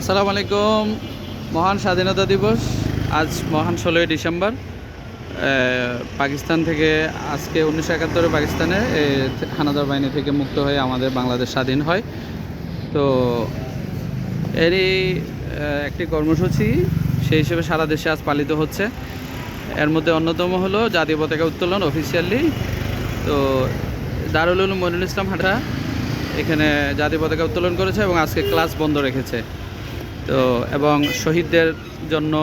আসসালামু আলাইকুম। মহান স্বাধীনতা দিবস, আজ মহান ষোলোই ডিসেম্বর। পাকিস্তান থেকে আজকে উনিশশো একাত্তরে পাকিস্তানে হানাদার বাহিনী থেকে মুক্ত হয়ে আমাদের বাংলাদেশ স্বাধীন হয়। তো এরই একটি কর্মসূচি, সেই হিসেবে সারা দেশে আজ পালিত হচ্ছে। এর মধ্যে অন্যতম হলো জাতীয় পতাকা উত্তোলন অফিসিয়ালি তো দারুল মনিরুল ইসলাম হাটা এখানে জাতীয় পতাকা উত্তোলন করেছে এবং আজকে ক্লাস বন্ধ রেখেছে। তো, এবং শহীদদের জন্য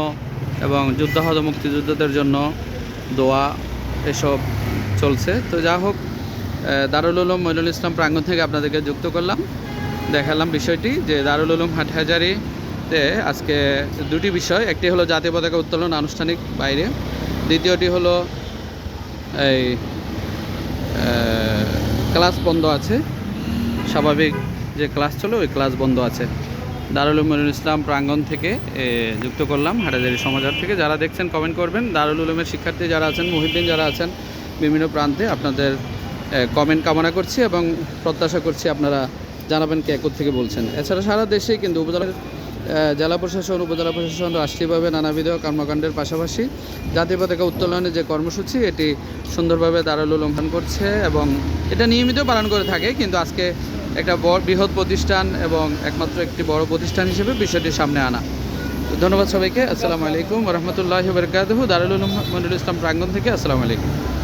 এবং যুদ্ধাহত মুক্তিযোদ্ধাদের জন্য দোয়া এসব চলছে। তো যা হোক দারুল উলুম মইনুল ইসলাম প্রাঙ্গণ থেকে আপনাদেরকে যুক্ত করলাম, দেখালাম বিষয়টি যে দারুল উলুম হাটহাজারিতে আজকে দুটি বিষয়, একটি হলো জাতীয় পতাকা উত্তোলন আনুষ্ঠানিক বাইরে, দ্বিতীয়টি হলো এই ক্লাস বন্ধ আছে, স্বাভাবিক যে ক্লাস চলে, ওই ক্লাস বন্ধ আছে। দারুল উলুমুল ইসলাম প্রাঙ্গণ থেকে যুক্ত করলাম হাটাজারি সমাজার থেকে। যারা দেখছেন কমেন্ট করবেন। দারুল উলুমের শিক্ষার্থী যারা আছেন, মহিদ্দিন যারা আছেন, বিভিন্ন প্রান্তে আপনাদের কমেন্ট কামনা করছি এবং প্রত্যাশা করছি আপনারা জানাবেন কে থেকে বলছেন। এছাড়া সারা দেশে কিন্তু উপজেলার জেলা প্রশাসন, উপজেলা প্রশাসন রাষ্ট্রীয়ভাবে নানাবিধ কর্মকাণ্ডের পাশাপাশি জাতীয় পতাকা উত্তোলনের যে কর্মসূচি, এটি সুন্দরভাবে দারুল উলুম করছে এবং এটা নিয়মিত পালন করে থাকে। কিন্তু আজকে একটা বড় বৃহৎ প্রতিষ্ঠান এবং একমাত্র একটি বড় প্রতিষ্ঠান হিসেবে বিষয়টি সামনে আনা। ধন্যবাদ সবাইকে। আসসালামু আলাইকুম রহমতুল্লাহ বরকাতহ। দারুল মনিরুল ইসলাম প্রাঙ্গন থেকে আসসালামু আলাইকুম।